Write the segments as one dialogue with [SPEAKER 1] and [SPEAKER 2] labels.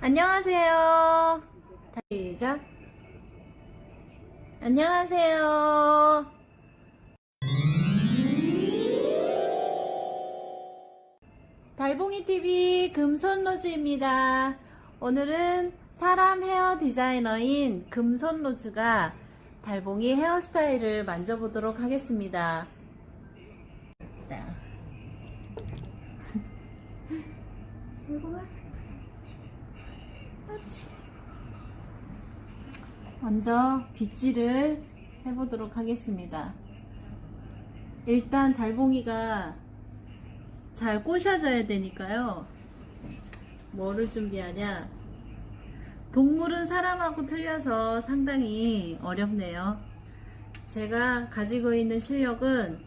[SPEAKER 1] 안녕하세요. 시작. 안녕하세요. 달봉이 TV 금손로즈입니다. 오늘은 사람 헤어 디자이너인 금손로즈가 달봉이 헤어스타일을 만져보도록 하겠습니다. 자. 달봉아. 먼저 빗질을 해보도록 하겠습니다. 일단 달봉이가 잘 꼬셔져야 되니까요. 뭐를 준비하냐? 동물은 사람하고 틀려서 상당히 어렵네요. 제가 가지고 있는 실력은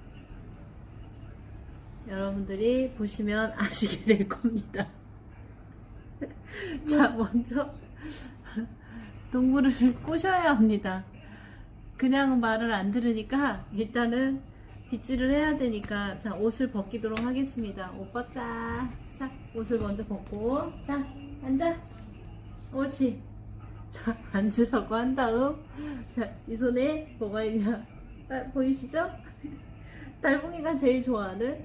[SPEAKER 1] 여러분들이 보시면 아시게 될 겁니다. 자, 먼저 동물을 꼬셔야 합니다. 그냥 말을 안 들으니까 일단은 빗질을 해야 되니까 자 옷을 벗기도록 하겠습니다. 옷 벗자. 자 옷을 먼저 벗고 자 앉아. 옳지. 자 앉으라고 한 다음 자, 이 손에 뭐가 있냐 아, 보이시죠? 달봉이가 제일 좋아하는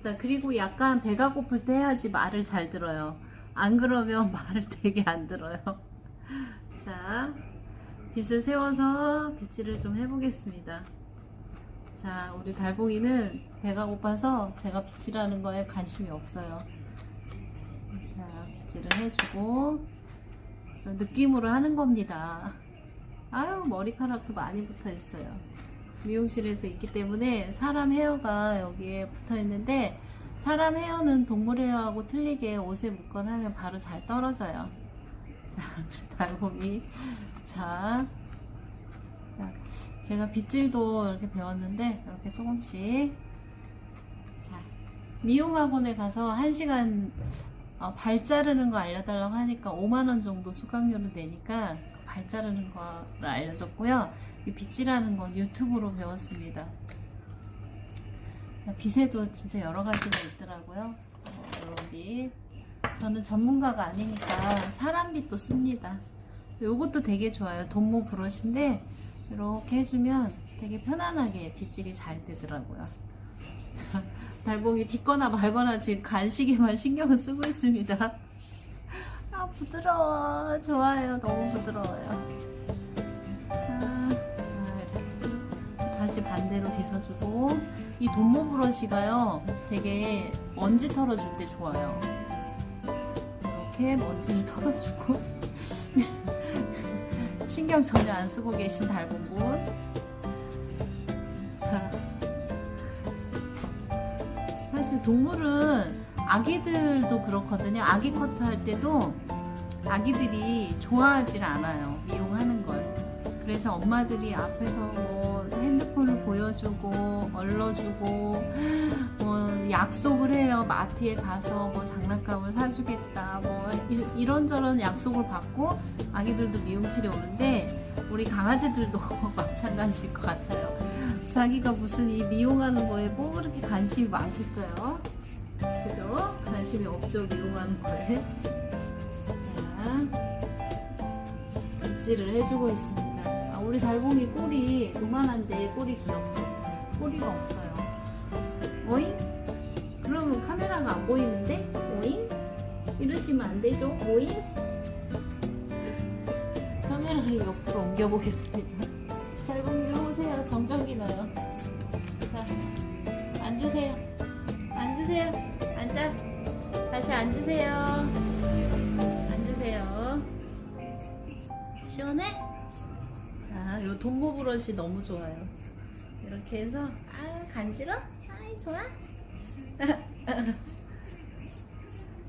[SPEAKER 1] 자 그리고 약간 배가 고플 때 해야지 말을 잘 들어요. 안 그러면 말을 되게 안 들어요. 자 빗을 세워서 빗질을 좀 해보겠습니다. 자, 우리 달봉이는 배가 고파서 제가 빗질하는 거에 관심이 없어요. 자, 빗질을 해주고, 저 느낌으로 하는 겁니다. 아유, 머리카락도 많이 붙어 있어요. 미용실에서 있기 때문에 사람 헤어가 여기에 붙어 있는데, 사람 헤어는 동물 헤어하고 틀리게 옷에 하면 바로 잘 떨어져요. 자, 달봉이. 자, 자, 제가 빗질도 이렇게 배웠는데 이렇게 조금씩 자 미용학원에 가서 1시간 어, 발 자르는 거 알려달라고 하니까 5만원 정도 수강료를 내니까 그발 자르는 거를 알려줬고요 이 빗질하는 건 유튜브로 배웠습니다 자, 빗에도 진짜 여러 가지가 있더라고요 빗 저는 전문가가 아니니까 사람 빗도 씁니다 요것도 되게 좋아요 돈모 브러쉬인데 이렇게 해주면 되게 편안하게 빗질이 잘 되더라고요. 자, 달봉이 빗거나 말거나 지금 간식에만 신경을 쓰고 있습니다. 아, 부드러워. 좋아요. 너무 부드러워요. 아, 아, 다시 반대로 빗어주고, 이 돈모 브러쉬가요, 되게 먼지 털어줄 때 좋아요. 이렇게 먼지를 털어주고, 신경 전혀 안 쓰고 계신 달봉군. 자, 사실 동물은 아기들도 그렇거든요. 아기 커트 할 때도 아기들이 좋아하질 않아요. 미용하는 걸. 그래서 엄마들이 앞에서 뭐 핸드폰을 보여주고 얼러주고 뭐 약속을 해요. 마트에 가서 뭐 장난감을 사주겠다. 뭐 이- 이런저런 약속을 받고 아기들도 미용실에 오는데 우리 강아지들도 마찬가지일 것 같아요. 자기가 무슨 이 미용하는 거에 뭐 이렇게 관심이 많겠어요? 그죠? 관심이 없죠 미용하는 거에. 자, 빗질을 해주고 있습니다. 아, 우리 달봉이 꼬리 요만한데 꼬리 귀엽죠? 꼬리가 없어요. 오잉? 그러면 카메라가 안 보이는데? 오잉? 이러시면 안 되죠? 오잉? 카메라를 옆으로 옮겨보겠습니다. 달봉이 좀 오세요. 정전기 나요. 자, 앉으세요. 앉으세요. 앉아. 다시 앉으세요. 앉으세요. 시원해? 자, 요 돈모 브러쉬 너무 좋아요. 이렇게 해서, 아, 간지러? 아이, 좋아?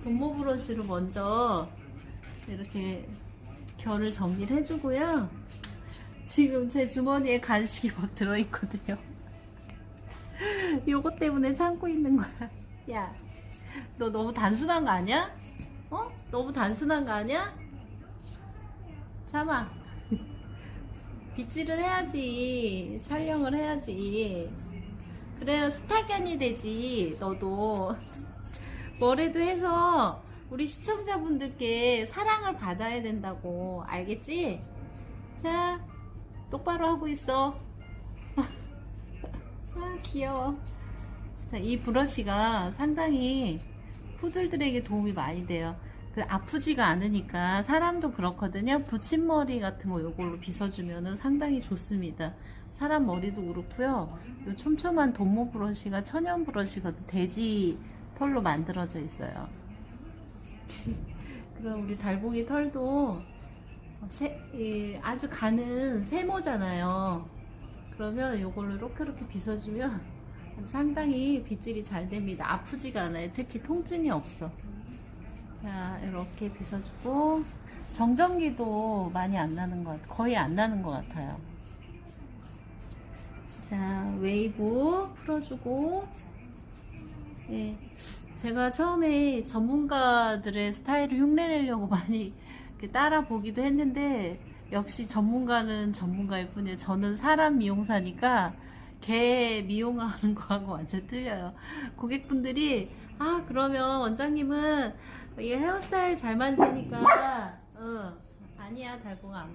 [SPEAKER 1] 돈모 브러쉬로 먼저 이렇게 결을 정리를 해주고요. 지금 제 주머니에 간식이 막 들어있거든요. 요거 때문에 참고 있는 거야. 야, 너 너무 단순한 거 아니야? 어? 너무 단순한 거 아니야? 참아. 빗질을 해야지. 촬영을 해야지. 그래야 스타견이 되지. 너도. 뭐래도 해서 우리 시청자분들께 사랑을 받아야 된다고 알겠지? 자 똑바로 하고 있어 아 귀여워 자, 이 브러쉬가 상당히 푸들들에게 도움이 많이 돼요 그 아프지가 않으니까 사람도 그렇거든요 붙임머리 같은 거 요걸로 빗어주면 상당히 좋습니다 사람 머리도 그렇고요 요 촘촘한 돈모 브러쉬가 천연 브러쉬거든 돼지 털로 만들어져 있어요 그럼 우리 달봉이 털도 세- 이 아주 가는 세모잖아요. 그러면 요걸로 이렇게 이렇게 빗어주면 상당히 빗질이 잘 됩니다. 아프지가 않아요. 특히 통증이 없어. 자, 이렇게 빗어주고 정전기도 많이 안 나는 것. 거의 안 나는 것 같아요. 자, 웨이브 풀어주고 예, 제가 처음에 전문가들의 스타일을 흉내내려고 많이 따라 보기도 했는데 역시 전문가는 전문가일 뿐이에요. 저는 사람 미용사니까 개 미용하는 거하고 완전 틀려요. 고객분들이 아 그러면 원장님은 이 헤어스타일 잘 만드니까 어, 아니야 달봉아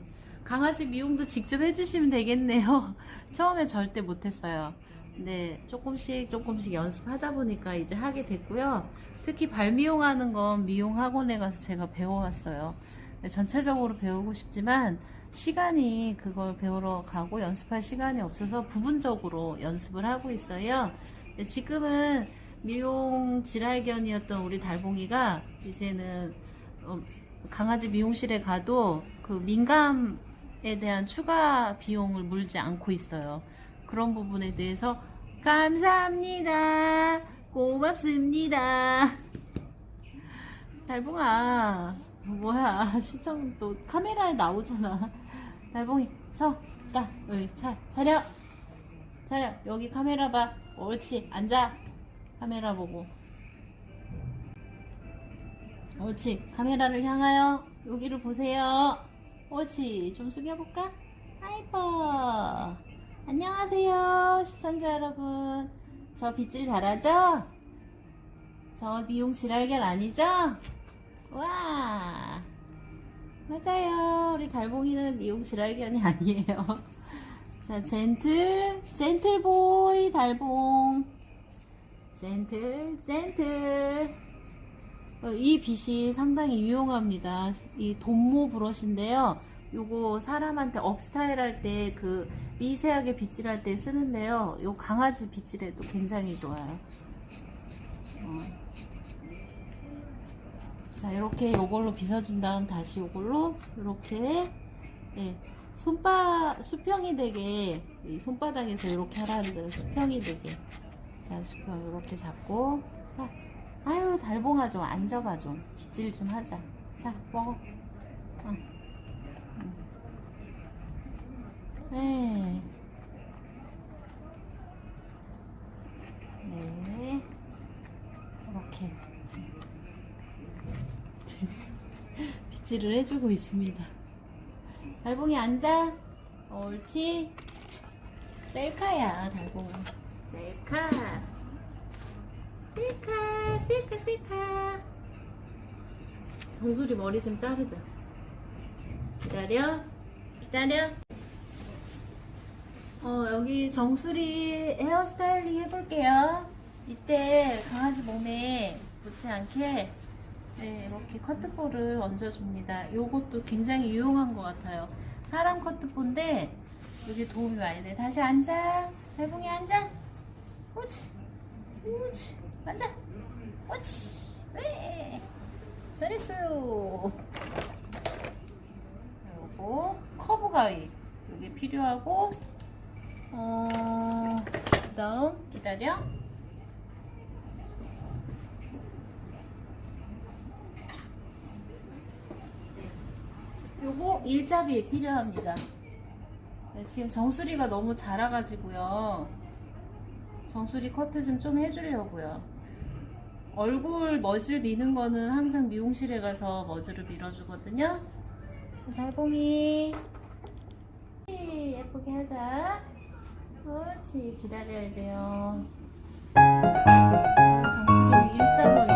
[SPEAKER 1] 강아지 미용도 직접 해주시면 되겠네요. 처음에 절대 못했어요. 네, 조금씩 조금씩 연습하다 보니까 이제 하게 됐고요. 특히 발 미용하는 건 미용 학원에 가서 제가 배워왔어요. 네, 전체적으로 배우고 싶지만 시간이 그걸 배우러 가고 연습할 시간이 없어서 부분적으로 연습을 하고 있어요. 네, 지금은 미용 질할견이었던 우리 달봉이가 이제는 어, 강아지 미용실에 가도 그 민감에 대한 추가 비용을 물지 않고 있어요. 그런 부분에 대해서 감사합니다. 고맙습니다. 달봉아, 뭐야, 시청 또 카메라에 나오잖아. 달봉이, 서, 가, 여기 차, 차려. 차려. 여기 카메라 봐. 옳지, 앉아. 카메라 보고. 옳지, 카메라를 향하여 여기를 보세요. 옳지, 좀 숙여볼까? 아이고. 안녕하세요, 시청자 여러분. 저 빗질 잘하죠? 저 미용실 알견 아니죠? 와, 맞아요. 우리 달봉이는 미용실 알견이 아니에요. 자, 젠틀, 젠틀보이 달봉. 젠틀, 젠틀. 어, 이 빗이 상당히 유용합니다. 이 돈모 브러쉬인데요. 요거 사람한테 업스타일 할 때 그 미세하게 빗질할 때 쓰는데요. 요 강아지 빗질에도 굉장히 좋아요. 어. 자, 이렇게 요걸로 빗어준 다음 다시 요걸로 이렇게 예, 손바 수평이 되게 이 손바닥에서 이렇게 하라는 대로 수평이 되게 자 수평 이렇게 잡고 자 아유 달봉아 좀 앉아봐 좀 빗질 좀 하자 자 먹어 어. 응. 네. 네. 이렇게 빗질을 해주고 있습니다. 달봉이 앉아. 옳지. 셀카야, 달봉아. 셀카. 셀카, 셀카, 셀카. 정수리 머리 좀 자르자. 기다려. 기다려. 어, 여기 정수리 헤어스타일링 해볼게요. 이때 강아지 몸에 묻지 않게 네, 이렇게 커트볼을 얹어줍니다. 요것도 굉장히 유용한 것 같아요. 사람 커트볼인데 여기 도움이 많이 돼. 다시 앉아. 달봉이 앉아. 옳지. 옳지. 앉아. 옳지. 왜? 잘했어요. 요거 커브 가위. 요게 필요하고 어, 그 다음 기다려. 요거 일잡이 필요합니다. 네, 지금 정수리가 너무 자라가지고요. 정수리 커트 좀 좀 해주려고요. 얼굴 머질 미는 거는 항상 미용실에 가서 머즈를 밀어주거든요. 달봉이 예쁘게 하자. 그렇지 기다려야 돼요. 정수리 일자로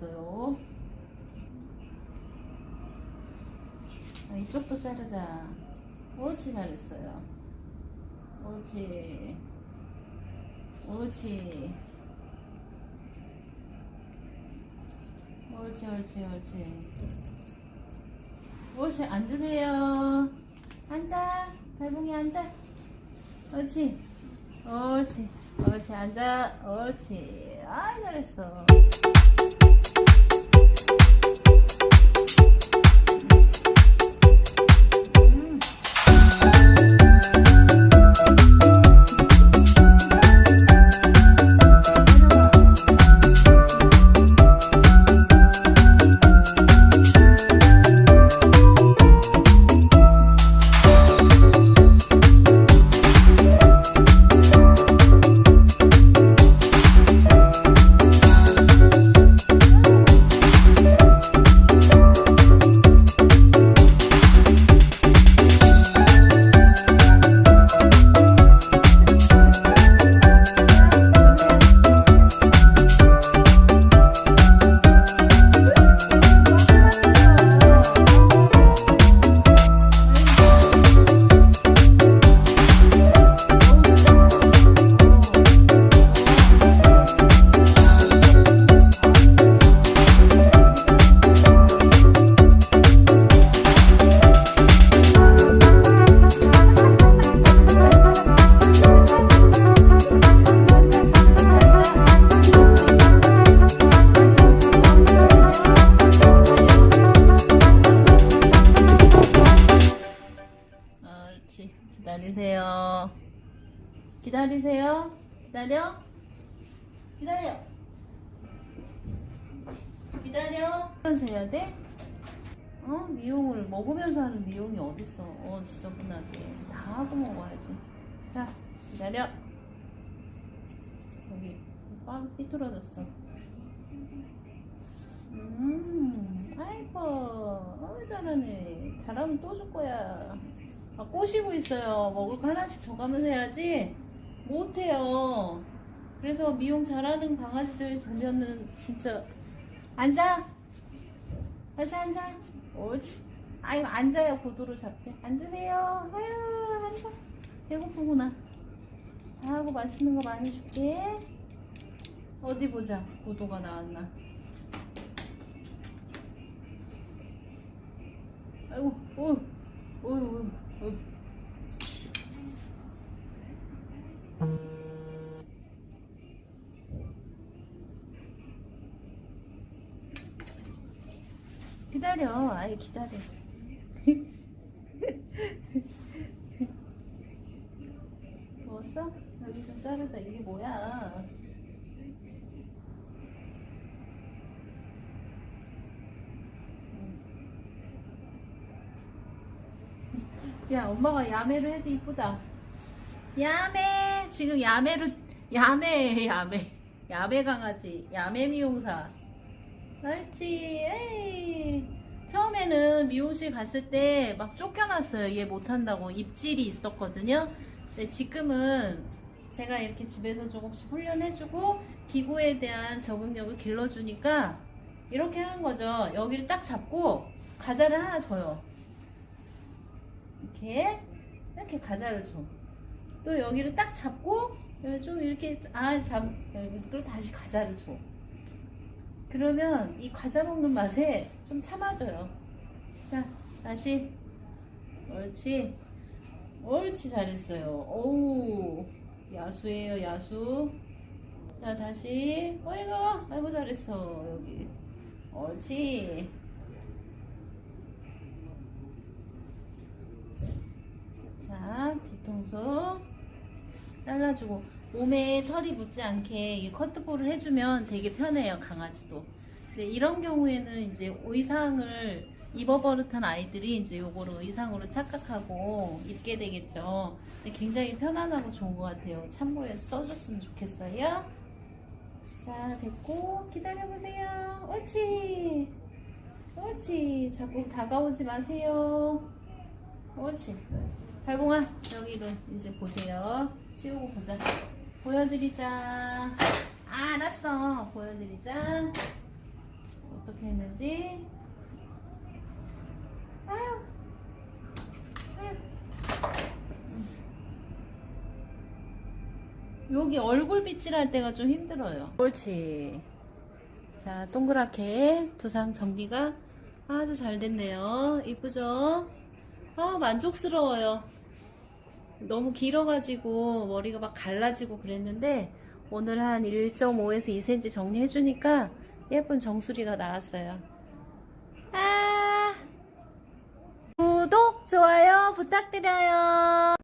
[SPEAKER 1] 잘했어요. 아, 이쪽도 자르자. 옳지 잘했어요. 옳지. 옳지. 옳지 옳지 옳지. 옳지 앉으세요. 앉아. 달봉이 앉아. 옳지. 옳지. 옳지 앉아. 옳지. 아이 잘했어. 기다려. 기다려. 기다려. 하면서 해야 돼? 어? 미용을 먹으면서 하는 미용이 어딨어. 어, 지저분하게. 다 하고 먹어야지. 자, 기다려. 여기 빵 삐뚤어졌어. 음, 아이고, 어, 잘하네. 잘하면 또 줄 거야. 아, 꼬시고 있어요. 먹을 거 하나씩 줘가면서 해야지. 못해요. 그래서 미용 잘하는 강아지들 보면은 진짜 앉아. 다시 앉아. 옳지. 아이고 앉아야 구도를 잡지. 앉으세요. 아유 앉아. 배고프구나. 잘하고 맛있는 거 많이 줄게. 어디 보자. 구도가 나왔나. 아이고, 오, 오, 오, 오. 기다려, 아이 기다려. 먹었어? 여기 좀 자르자. 이게 뭐야? 야, 엄마가 야매로 해도 이쁘다. 야매! 지금 야매로, 야매, 야매. 야매 강아지. 야매 미용사. 옳지. 에이. 처음에는 미용실 갔을 때 막 쫓겨났어요. 얘 못한다고. 입질이 있었거든요. 근데 지금은 제가 이렇게 집에서 조금씩 훈련해주고 기구에 대한 적응력을 길러주니까 이렇게 하는 거죠. 여기를 딱 잡고 가자를 하나 줘요. 이렇게 이렇게 가자를 줘. 또 여기를 딱 잡고 좀 이렇게 아 잡 그리고 다시 가자를 줘. 그러면 이 과자 먹는 맛에 좀 참아줘요. 자 다시 옳지 옳지 잘했어요. 오우 야수예요 야수. 자 다시 어이구 아이고 잘했어 여기 옳지. 자, 뒤통수 잘라주고 몸에 털이 붙지 않게 이 커트볼을 해주면 되게 편해요 강아지도. 근데 이런 경우에는 이제 의상을 입어버릇한 아이들이 이제 요거를 의상으로 착각하고 입게 되겠죠. 근데 굉장히 편안하고 좋은 것 같아요. 참고해서 써줬으면 좋겠어요. 자, 됐고 기다려보세요. 옳지. 옳지. 자꾸 다가오지 마세요. 옳지. 달봉아 여기로 이제 보세요. 치우고 보자. 보여드리자. 아, 알았어. 보여드리자. 어떻게 했는지. 아유. 아유. 여기 얼굴 빗질할 때가 좀 힘들어요. 옳지. 자, 동그랗게 두상 전기가 아주 잘 됐네요. 이쁘죠? 아, 만족스러워요. 너무 길어가지고 머리가 막 갈라지고 그랬는데 오늘 한 1.5에서 2cm 정리해주니까 예쁜 정수리가 나왔어요. 아! 구독, 좋아요 부탁드려요.